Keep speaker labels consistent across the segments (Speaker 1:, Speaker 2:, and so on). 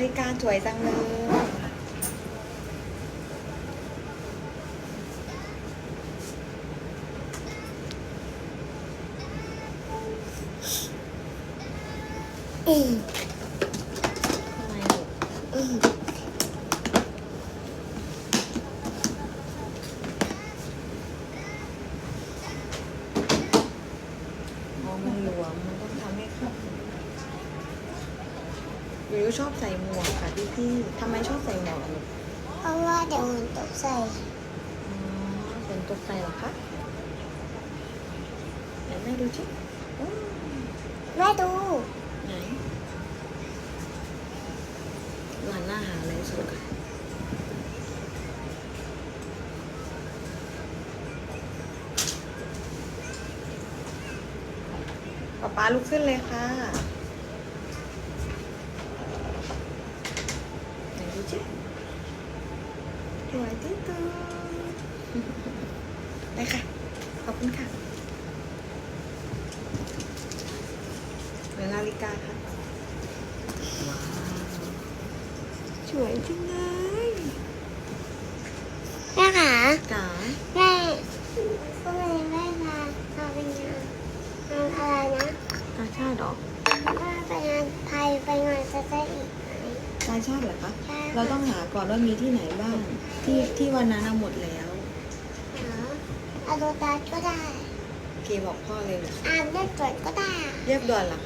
Speaker 1: นาฬิกาสวยจังเลย
Speaker 2: อืม
Speaker 1: ทำไมลูก
Speaker 2: อืม
Speaker 1: อ๋อมันหลวม มันต้องทำให้เข้าวิวชอบใส่หมวกค่ะพี่พี่ๆทำไมชอบใส่หมวกอะลูก
Speaker 2: เพราะว่าเดี๋ยวมันตกใส่
Speaker 1: อ๋อฝนตกใส่เหรอคะไหน แม่ดูชิโอ้
Speaker 2: แม่ดู
Speaker 1: ไหนดูหันหน้าหาอะไรสุดค่ะป๊าป๊าลุกขึ้นเลยค่ะ ไหนดูชิสวยที่ตัวได้ค่ะ ขอบคุณค่ะเหมือนนาฬิกาค่ะ ว้าว สวยจังเลย
Speaker 2: แม่ขา
Speaker 1: จ๋า
Speaker 2: แม่พวกนี้แม่พาพาไปงานงานอะไรนะ
Speaker 1: กาชาติเหรอ
Speaker 2: ว่าไปงานไทยไปงานจะได้อีกไหม
Speaker 1: กา ชาติเหรอคะ
Speaker 2: ใช่
Speaker 1: เราต้องหาก่อนว่ามีที่ไหนบ้าง ที่ที่วันนั้นเอาหมดแล้ว
Speaker 2: เหรออาโดตัสก็ได้
Speaker 1: เกบอกพ่อเลยเหรอ
Speaker 2: อ่านเลือดตรวจก็ได้อะ
Speaker 1: เรียบด่วนเหรอ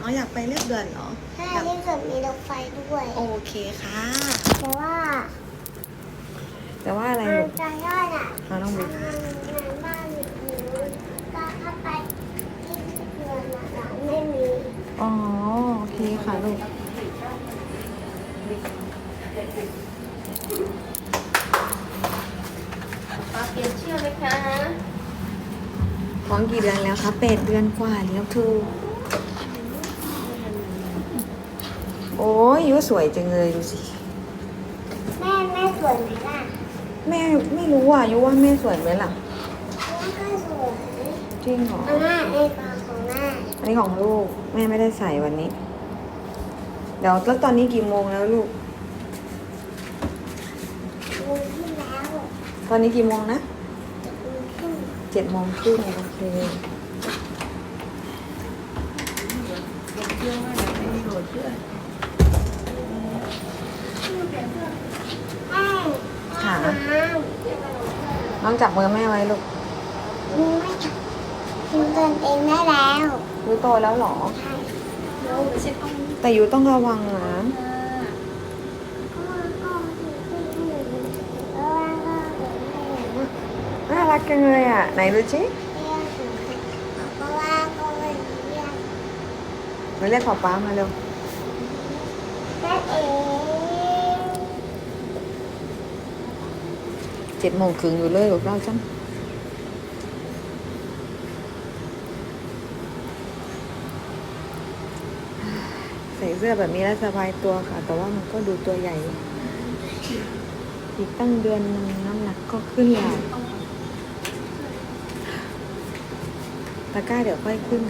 Speaker 1: อ๋ออยากไปเรียบด่วนเหรอ
Speaker 2: ถ้า
Speaker 1: อยาก
Speaker 2: เลือดตรวจมีรถไฟด้วย
Speaker 1: โอเคค่ะ
Speaker 2: เพราะว่า
Speaker 1: แต่ว่าอะไร
Speaker 2: งา
Speaker 1: ลู
Speaker 2: น
Speaker 1: ก
Speaker 2: จะยอดอะ
Speaker 1: เราต้องไป
Speaker 2: งานงานบ้านหนูก็ถ้าไปที่เมืองอะเราไม่มี
Speaker 1: อ๋อโอเคค่ะลูก
Speaker 3: ปลาเปลี่ยนเชือกไหมคะ
Speaker 1: ท้องกี่เดือนแล้วคะเป็ดเดือนกว่าแล้วทูกโอ้ยยูสวยจังเลยดูสิ
Speaker 2: แม่แม่สวยไหมล่ะ
Speaker 1: แม่ไม่รู้อะยูว่าแม่สวยไหมล่ะ
Speaker 2: แม่ก็สวย
Speaker 1: จริงเหรอ
Speaker 2: อาม่าไอ้ปลาของแม่
Speaker 1: อันนี้ของลูกแม่ไม่ได้ใส่วันนี้ เดี๋ยวแล้วตอนนี้กี่โมงแล้วลูก
Speaker 2: ดูที่แล้ว
Speaker 1: ตอนนี้กี่โมงนะ
Speaker 2: ดูขึ้น
Speaker 1: เจ็ดโมงครึ่ง โอเค
Speaker 3: เปลี่ยนเชือกว่าเดี๋ยวไม่มีโหลดเชือก
Speaker 2: แม่
Speaker 1: ค่ะ
Speaker 2: น้
Speaker 1: น้องจับมือแม่ไว้ลูกำ
Speaker 2: ไม่กินเกินเองได้แล้ว
Speaker 1: ยูโตแล้วเหรอ
Speaker 2: ใช่
Speaker 3: เดี๋ยวไปเช็ดห้อง
Speaker 1: แต่ยูต้องระวังนะ
Speaker 3: ค่ะ
Speaker 2: ก็ก็ที่ที่หนูเพราะว่าก็เดินไปไหน
Speaker 1: น่ารักจังเลยอะ ไหนดูชิ
Speaker 2: เรียกหนูเพราะว่าก็ไม่เรียก
Speaker 1: มาเรียกป๊าป๊ามาเร็ว
Speaker 2: แม่เอ
Speaker 1: เจ็ดโมงครึ่งอยู่เลยลูกเราจังใส่เสื้อแบบนี้แล้วสบายตัวค่ะ แต่ว่ามันก็ดูตัวใหญ่ อีกตั้งเดือนหนึงน้ำหนักก็ขึ้นแล้วตะก้าเดี๋ยวค่อยขึ้น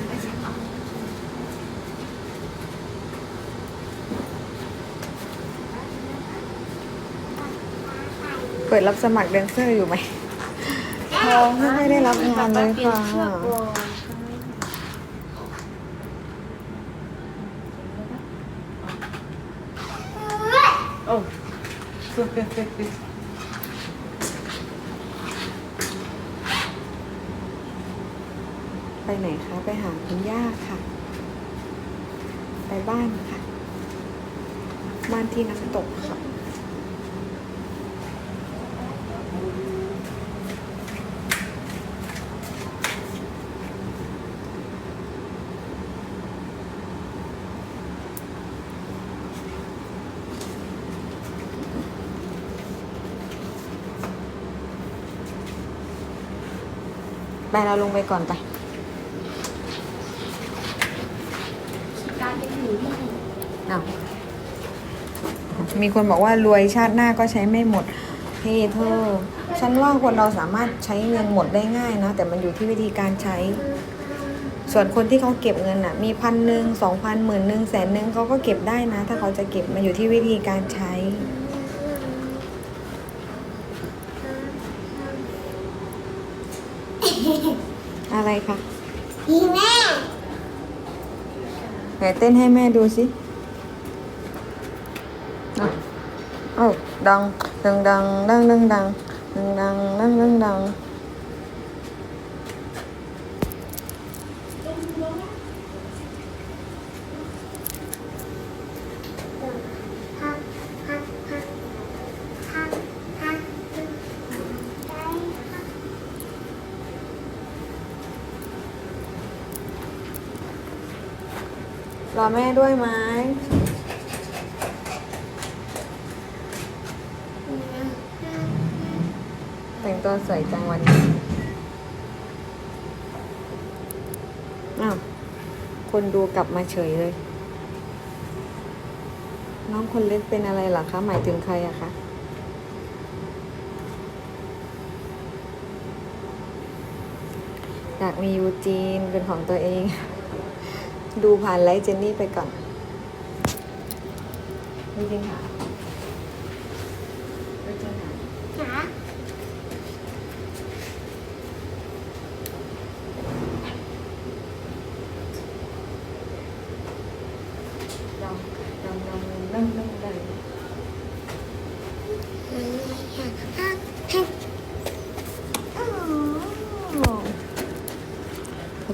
Speaker 1: เปิดรับสมัครแดนเซอร์อยู่ไหมท้องไม่ได้รับงานเลย
Speaker 3: เปลี่ยน
Speaker 1: ค่ะ
Speaker 3: เชือกก่อน
Speaker 1: โอ้ไปไหนคะ ไปหาคุณย่าค่ะ ไปบ้านค่ะ บ้านที่น้ำตกค่ะ เราลงไปก่อนไป
Speaker 3: การเป็นหนูที่
Speaker 1: อ้ามีคนบอกว่ารวยชาติหน้าก็ใช้ไม่หมดเฮ้เธอ ฉันว่าคนเราสามารถใช้เงินหมดได้ง่ายนะ แต่มันอยู่ที่วิธีการใช้ ส่วนคนที่เขาเก็บเงินอะ มีพันหนึ่งสองพันหมื่นหนึ่งแสนหนึ่งเขาก็เก็บได้นะ ถ้าเขาจะเก็บมาอยู่ที่วิธีการใช้ อะไรคะ
Speaker 2: พี่แม่
Speaker 1: ไหนเต้นให้แม่ดูสิเอาเอ้าดังดังดังดังดังดังดังดังดังดังดัง
Speaker 2: ฮักฮักฮักฮักฮักใจฮัก
Speaker 1: รอ แม่ด้วยไหมแต่งตัวสวยจังวันนี้อ้าวคนดูกลับมาเฉยเลย น้องคนเล็กเป็นอะไรหรอคะ หมายถึงใครอะคะอยากมียูจีนเป็นของตัวเอง ดูผ่านไลฟ์เจนนี่ไปก่อนจริงค่ะไม่จริงค่ะลองลองลองเริ่มเริ่มเลย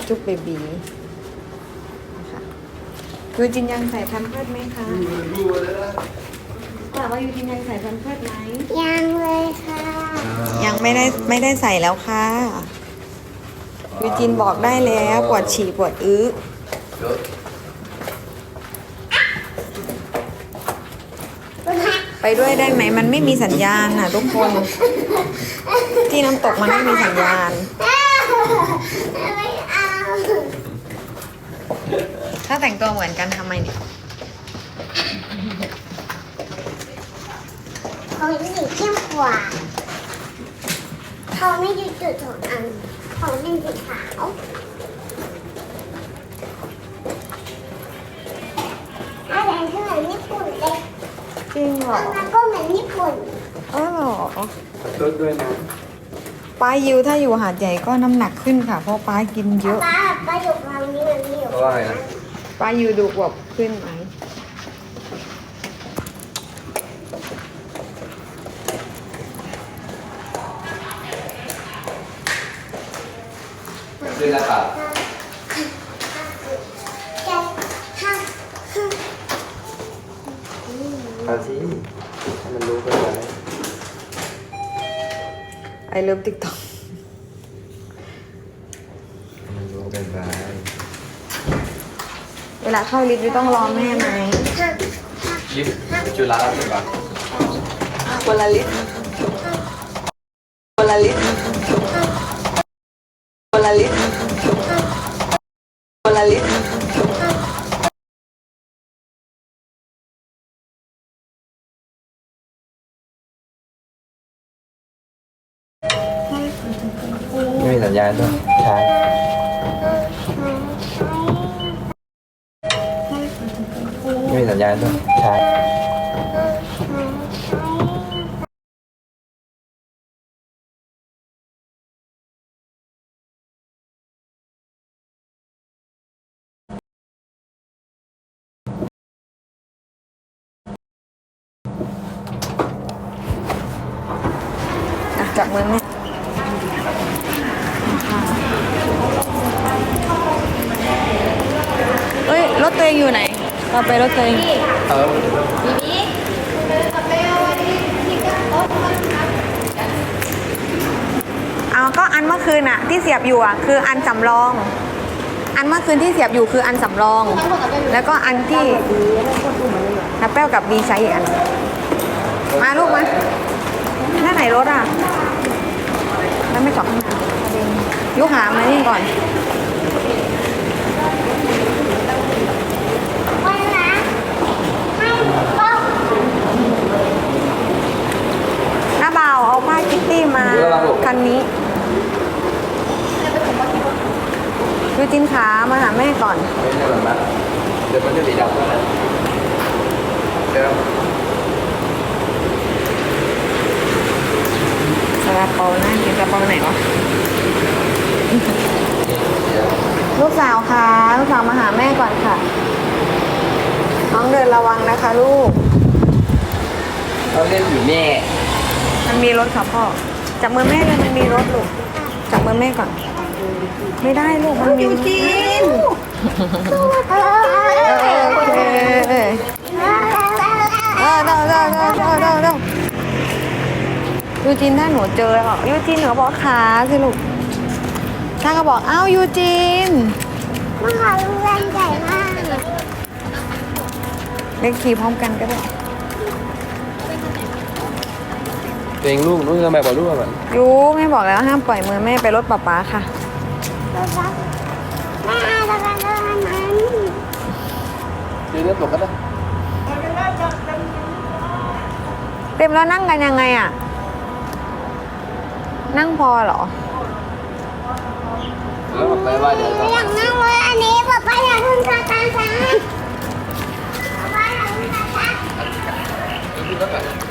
Speaker 1: จุ๊บเบบี ยูจินยังใส่แพมเพิร์ดไหมคะถามว่ายูจินยังใส่แพมเพิร์ดไหม
Speaker 2: ยังเลยค่ะ
Speaker 1: ยังไม่ได้ไม่ได้ใส่แล้วค่ะยูจินบอกได้แล้วปวดฉี่ปวดอื้อไปด้วยได้ไหมมันไม่มีสัญญาณน่ะทุกคน ที่น้ำตกมันไม่มีสัญญาณ
Speaker 2: ไม่เอา
Speaker 1: ถ้าแต่งตัวเหมือนกันทำไมเนี่ย
Speaker 2: ของสีเข้มกว่าเขาไม่อยู่จุดสองอันของเป็นสีขาวอะไรที่เหมือนญี่ปุ่นเลย
Speaker 1: จริงเหรอ
Speaker 2: อันนั้นก็เหมือนญี่ปุ่น
Speaker 1: เออเหรอ
Speaker 4: รถด้วยนะ
Speaker 1: ป้ายิวถ้าอยู่หาดใหญ่ก็น้ำหนักขึ้นค่ะ เพราะป้ากินเยอะ
Speaker 2: ป้าป้าอยู่ฝั่งนี้มันมีอยู่
Speaker 4: เพราะว่าอะไรนะ
Speaker 1: ป้ายิวดูกว่าขึ้นไหม
Speaker 4: ด้วยแล้วครับ
Speaker 2: แกห้าห้า
Speaker 4: เอาสิให้มันรู้กันไว้
Speaker 1: ไอเลิฟติ๊กต็อก
Speaker 4: ให้มันรู้กันไว้
Speaker 1: เว ลาเข้าลิฟต์ยูต้องรอแม่ไหม
Speaker 2: ห้า
Speaker 4: ลิฟต์จุฬาใช่ปะ
Speaker 1: คนละลิฟต์า
Speaker 4: ณด้วยใช่
Speaker 1: เราไปรถตัวเอง
Speaker 4: เออ
Speaker 1: เอาก็อันเมื่อคืนอะที่เสียบอยู่อะคืออันสำรอง อันเมื่อคืนที่เสียบอยู่คืออันสำรอง แล้วก็อันที่นับแป้วกับบีใช้อีกอันมาลูกมาหน้าไหนรถอะมันไม่จอดข้างหน้ายุกหามานี่ก่อน
Speaker 2: นะให้ก็
Speaker 1: หน้าเบาเอาผ้าคิตตี้มาคันนี้ยูจินขามา
Speaker 4: ไม่ใช่แบบนั้นเดี๋ยวมันจะสีดำเท่านั้นเดี๋ยว
Speaker 1: ซาลาเปาน่ากินซาลาเปาไหนวะ
Speaker 4: เดี๋ยว
Speaker 1: ลูกสาวค่ะลูกสาวมาหาแม่ก่อนค่ะ น้องเดินระวังนะคะลูก
Speaker 4: เราเล่นอยู่แม่
Speaker 1: มันมีรถค่ะพ่อ จับมือแม่เลยมันมีรถลูก จับมือแม่ก่อน ไม่ได้ลูก มันมีจีนเออโอเคเออเออเดาเดาเดาเดาเดาเดายูจินถ้าหนูเจอแล้วบอกยูจินหนูก็บอกขาสิลูกถ้าก็บอกอ้าวยูจิน
Speaker 2: มันขอโรงเรียนใหญ่มาก
Speaker 1: เล่นขี่พร้อมกันก็ได้
Speaker 4: ตัวเองลูกลูกทำไมบอกลูกแบบ
Speaker 1: ยูแม่บอกแล้วห้ามปล่อยมือแม่ไปรถป๊าป๊าค่ะ
Speaker 2: รถบัสแม่เอาจะไปเดินนั้น
Speaker 4: เดี๋ยวเรื่องตกกันนะ
Speaker 1: เต็มแล้วนั่งกันยังไงอะ นั่งพอเหรอ
Speaker 4: แล้วบอกไปว่าเดี๋ยว
Speaker 2: หนูอยากนั่งรถอันนี้ป๊าป๊าอยากขึ้นสตาร์ทนะป๊าป๊าอยากขึ้นสตาร์ท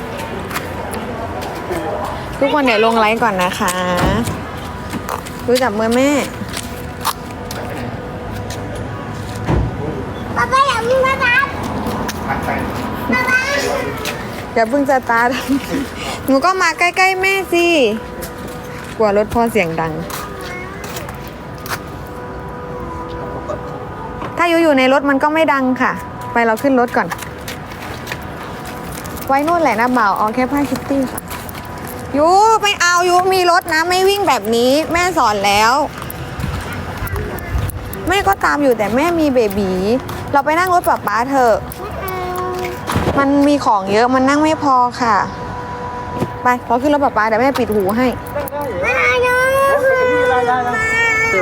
Speaker 1: ทุกคนเดี๋ยวลงไลฟ์ก่อนนะคะดูจับมือแม่
Speaker 2: ป๊าป๊าอยากขึ้นสตาร์ทป๊าป๊า
Speaker 1: อย่าเพิ่งจะตาร์ทหนูก็มาใกล้ๆแม่สิ กลัวรถพ่อเสียงดัง ถ้าอยู่อยู่ในรถมันก็ไม่ดังค่ะ ไปเราขึ้นรถก่อน ไว้นู่นแหละนะบ่าวเอาแค่ผ้าคิตตี้ค่ะ ยูไม่เอายูมีรถนะ ไม่วิ่งแบบนี้ แม่สอนแล้ว แม่ก็ตามอยู่แต่แม่มีเบบีเราไปนั่งรถป๊าป๊าเถอะมันมีของเยอะมันนั่งไม่พอค่ะ ไปเราขึ้นรถป๊าป๊าเดี๋ยวแม่ปิดหูให้
Speaker 2: ไม่เอาหนู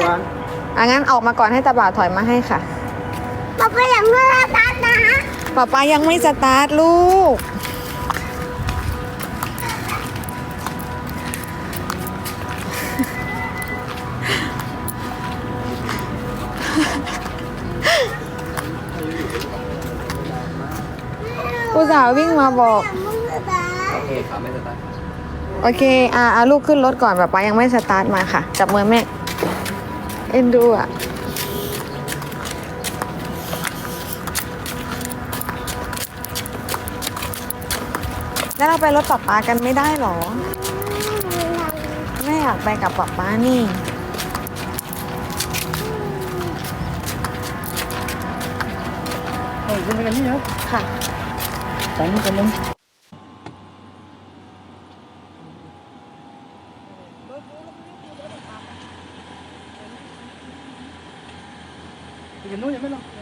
Speaker 1: อะงั้นออกมาก่อนให้ตาบ่าวถอยมาให้ค่ะ
Speaker 2: ป๊าป๊าอยากขึ้นสตาร์ทนะ
Speaker 1: ป๊าป๊ายังไม่สตาร์ทลูก สาววิ่งมาบอก
Speaker 2: อยากขึ้นสตาร์ท
Speaker 4: โอเคครับไม่สตาร์ท
Speaker 1: โอเคอะเอาลูกขึ้นรถก่อนป๊าป๊ายังไม่สตาร์ทมาค่ะ จับมือแม่ เอ็นดูอะ แล้วเราไปรถป๊าป๊ากันไม่ได้หรอ แม่อยากไปกับป๊าป๊านี่
Speaker 3: เฮ้ยเป็นกันนี่เหรอ
Speaker 1: ค่ะ
Speaker 3: ตังค์กันนึงกัน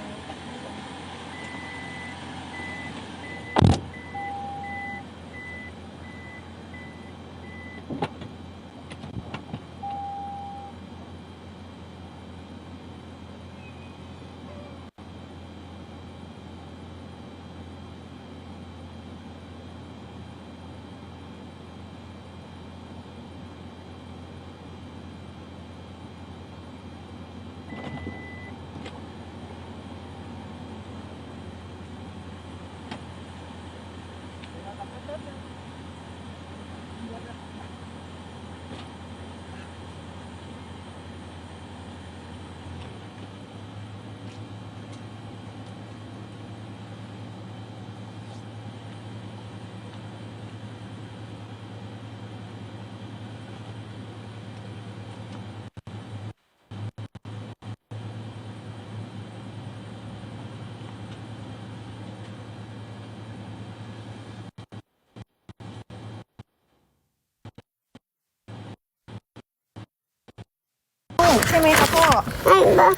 Speaker 1: ใช่ไหมคะพ่อ
Speaker 2: ไม่ป๊า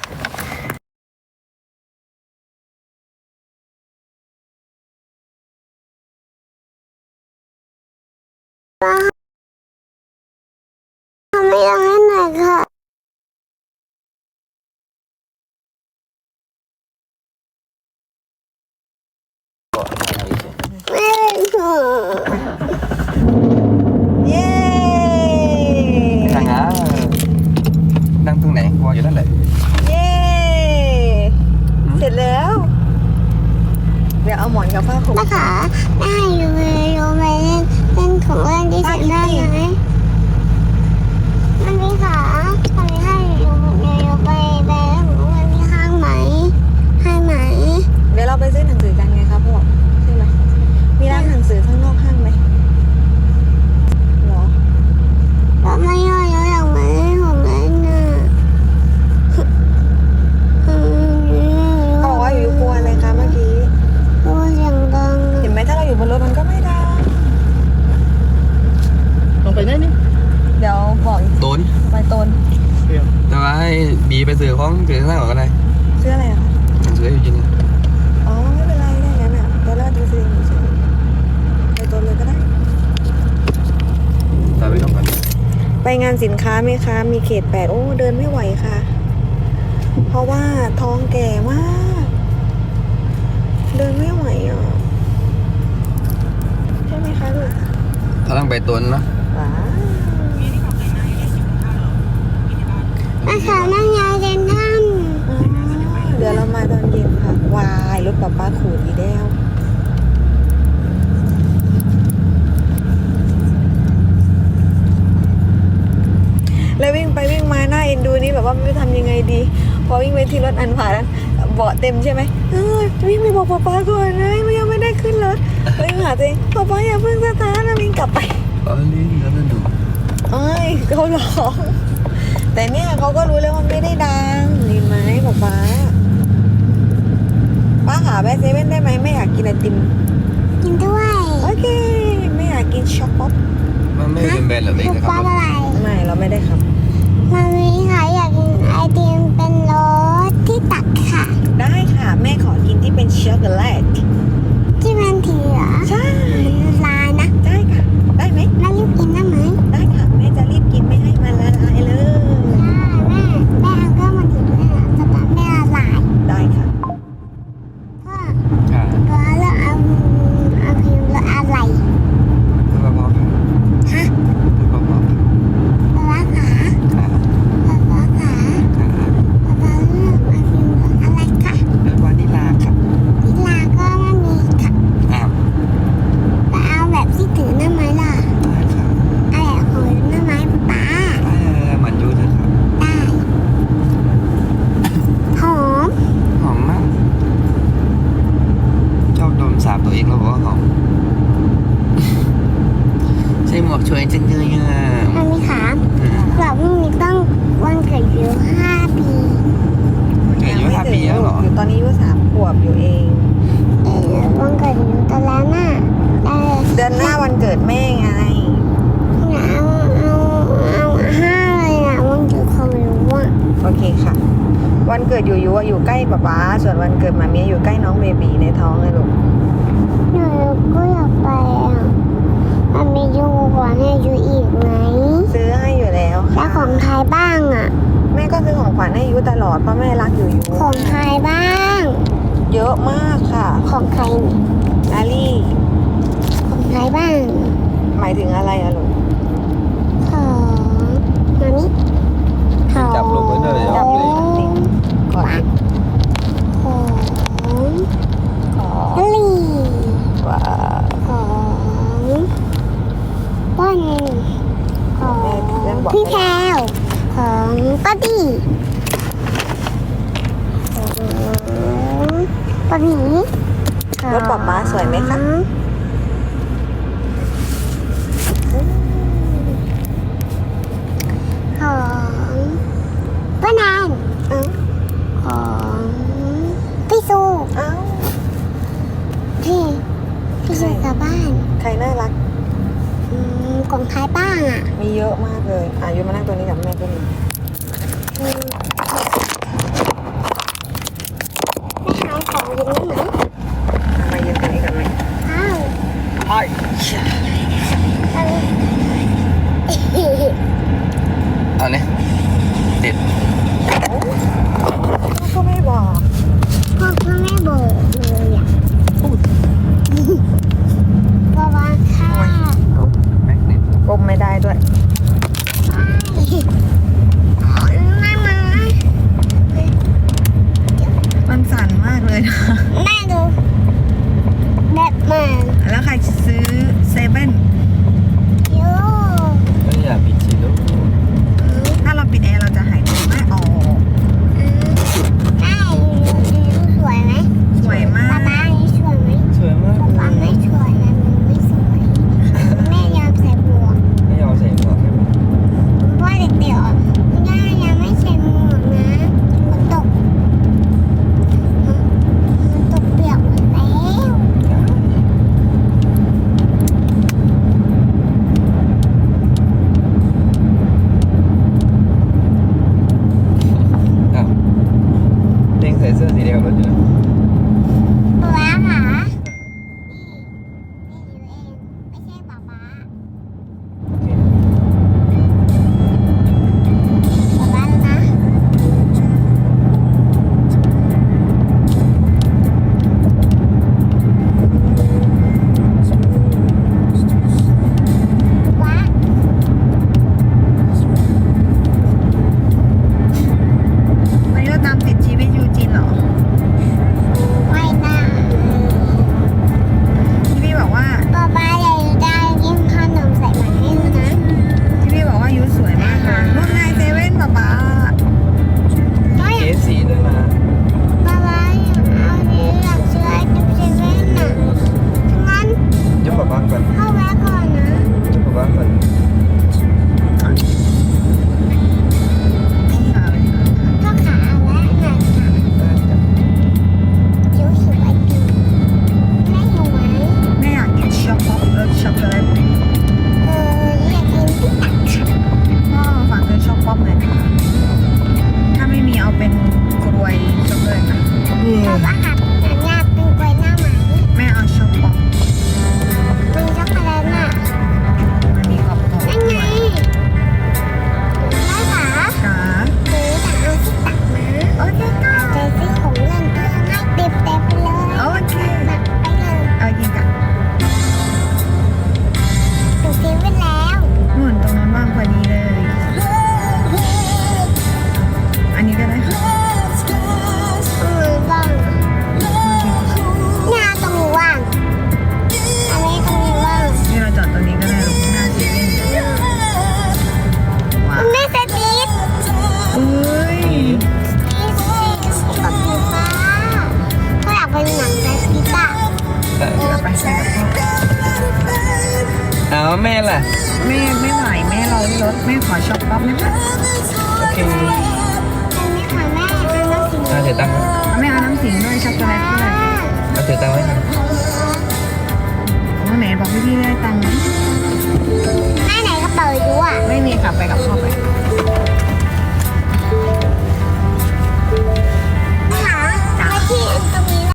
Speaker 2: ทำไม่ยังให้หน่อยค่ะ ไม่เป็นห่วง
Speaker 1: เย้
Speaker 4: นั่งอะนั่งตรงไหนวางอยู่นั่นแหละ
Speaker 1: เย้ เดี๋ยวเอาหมอนกับผ้าคลุม
Speaker 2: แม่ขาแม่ให้ยูไปยูไปเล่นเล่นของเล่นที่ฉันได้ไหมมันมีขาตอนนี้ให้ยูยูไปไปเล่นของเล่นที่ห้างไหมให้ไหม
Speaker 1: เดี๋ยวเราไปซื้อหนังสือกันไงครับพ่อใช่ไหมมีร้านหนังสือข้างนอกห้างไหมหรอ
Speaker 2: เราไม่ย่อยแล้วอยากมาเล่นของเล่นน่ะ
Speaker 1: เขาบอกว่าอยู่กลัวอะไรคะเมื่อกี้
Speaker 2: กลัวเสียงดัง
Speaker 1: เห็นไหมถ้าเราอยู่บนรถมันก็ไม่ดัง
Speaker 3: ลงไปได้นี่
Speaker 1: เดี๋ยวบอกอีก
Speaker 4: ตูน
Speaker 1: ไปโตน
Speaker 4: แต่ว่าให้บีไปซื้อของซื้อข้างหลังก็ได้
Speaker 1: ซื้ออะไรอะคะ
Speaker 4: หนังสืออยู่จริง
Speaker 1: อ๋อไม่เป็นไรได้งั้นอะเดี๋ยวเราจะซื้อเฉยๆไปโตนเลยก็ได้
Speaker 4: แต่ไม่ต้องกัน
Speaker 1: ไปงานสินค้าไหมคะ มีเข ตแปดโอ้ เดินไม่ไหวค่ะ เพราะว่าท้องแก่มาก เดินไม่ไหวอะ ใช่ไหมคะลูก
Speaker 4: ถ้าต้องไปตูนเนาะ
Speaker 1: ว้าว
Speaker 2: แม่ขานั่งยายเดินท่าน
Speaker 1: อ๋อเดี๋ยวเรามาตอนเย็นค่ะ วายรถป๊าป้าขูดอีแล้ว แล้ววิ่งไปวิ่งมาหน้าเอ็นดูนี่แบบว่าไม่รู้ทำยังไงดี พอวิ่งไปที่รถอันผ่านนั้นเบาะเต็มใช่ไหมเออวิ่งไปบอกป๊าป๊าก่อนนะมันยังไม่ได้ขึ้นรถวิ่งหาตัวเองป๊าป๊าอย่าเพิ่งสตาร์ทนะวิ่งกลับไป
Speaker 4: ตอนนี้แล้วนั่นดู
Speaker 1: เอ้ยเขาร้องแต่เนี่ยเขาก็รู้แล้วว่าไม่ได้ดังเห็นไหมป๊าป๊าป้าหาแบะเซเว่นได้ไหมไม่อยากกินไอติม
Speaker 2: กินด้วย
Speaker 1: โอเค ไม่อยากกินช็อกโกแลต
Speaker 4: มันไม่เป็นแบรนด์หรอกเอง
Speaker 2: ลูก
Speaker 4: นะค
Speaker 2: ป๊
Speaker 4: รั
Speaker 2: อบอะไร
Speaker 1: ไม่ เราไม่ได้ครับ
Speaker 2: มันมีค่ะอยากกินไอติมเป็นรสที่ตักค่ะ
Speaker 1: ได้ค่ะ แม่ขอกินที่เป็นช็อกโกแลต
Speaker 2: ที่มันถือเหรอ
Speaker 1: ใช่
Speaker 2: ลายนะ
Speaker 1: ได้ค่ะ ได้ไหม
Speaker 2: แล้วรีบกินได้ไหม
Speaker 1: ได้ค่ะแม่จะรีบกินไม่ให้มันละลายเลย
Speaker 2: แม่แม่เอาก็มันถือด้วยนะจะตัดแม่ละลาย
Speaker 1: ได้ค่ะ
Speaker 2: พ่อ
Speaker 4: ค่ะ
Speaker 2: ก็แล้วเอาเอาพิมพ์รสอะไร
Speaker 4: พูดเบาๆค่ะ
Speaker 2: ฮะ
Speaker 4: พูดเบาๆค่ะ
Speaker 2: รสขา
Speaker 4: ค่ะ
Speaker 2: รสขา
Speaker 4: ค่ะ
Speaker 2: รสเลือกเอาพิมพ์รสอะไรคะ
Speaker 4: แล้ววานิลาค่ะ
Speaker 2: พิลาก็ไม่มีค่ะ
Speaker 4: อ้าว
Speaker 2: แต่เอาแบบที่ถือหน้าไม้ล่ะ
Speaker 4: ได้ค่ะ
Speaker 2: อะไรของหน้าไม้ป๊า
Speaker 4: ได้เหมือนยูเลยครับ
Speaker 2: ได้หอม
Speaker 4: หอมมาก ชอบดมสาบตัวเองแล้วบอกว่าหอม ใช่หมวกช่วยจังเลยอะ
Speaker 2: มันมีขา
Speaker 4: อืม
Speaker 2: แบบพรุ่งนี้ต้องวันเกิดอยู่ห้าปี
Speaker 4: เกิดอายุห้าปีแล้วเหรอ
Speaker 1: อยู่ตอนนี้อายุสามขวบอยู่เอง
Speaker 2: เออวันเกิดอยู่ตอนแล้วน่ะเออ
Speaker 1: เดือนหน้าวันเกิดแม่ไง
Speaker 2: เอาเอาเอาห้าเลยอะวันเกิดของหนูอะ
Speaker 1: โอเคค่ะ วันเกิดอยู่ยูอะอยู่ใกล้ป๊าป๊าส่วนวันเกิดมามีอยู่ใกล้น้องเบบีในท้องเลยลูก
Speaker 2: หนูก็อยากไปอะมันมียูกว่าให้ยูอีกไหม
Speaker 1: ซื้อให้อยู่แล้ว
Speaker 2: แล้ว
Speaker 1: ค่ะ
Speaker 2: ของใครบ้างอะ
Speaker 1: แม่ก็ซื้อของขวัญให้ยูตลอดเพราะแม่รักอยู่ยู
Speaker 2: ของใครบ้าง
Speaker 1: เยอะมากค่ะ
Speaker 2: ของใคร
Speaker 1: อาลี่
Speaker 2: ของใครบ้าง
Speaker 1: หมายถึงอะไรอะลูก
Speaker 2: ของมามิของ
Speaker 4: จับลูกไว้ด้วย
Speaker 1: จับเลยติ๊กก่อน
Speaker 2: ของ
Speaker 1: ขอ
Speaker 2: ลี
Speaker 1: ว่า
Speaker 2: ของป้อนของพี่แพรวของป้าดีของป้าหมี
Speaker 1: รถป๊าป๊าสวยไหมคะ
Speaker 2: ของ ป้านาน
Speaker 1: เอ้า
Speaker 2: ของพี่ซู
Speaker 1: เอ้า
Speaker 2: พี่พี่ซูกลับบ้าน
Speaker 1: ใครน่ารัก
Speaker 2: อืมของใครบ้างอะ
Speaker 1: มีเยอะมากเลยอายุมานั่งตัวนี้กับแม่ก็มี
Speaker 2: อื อ
Speaker 1: ช็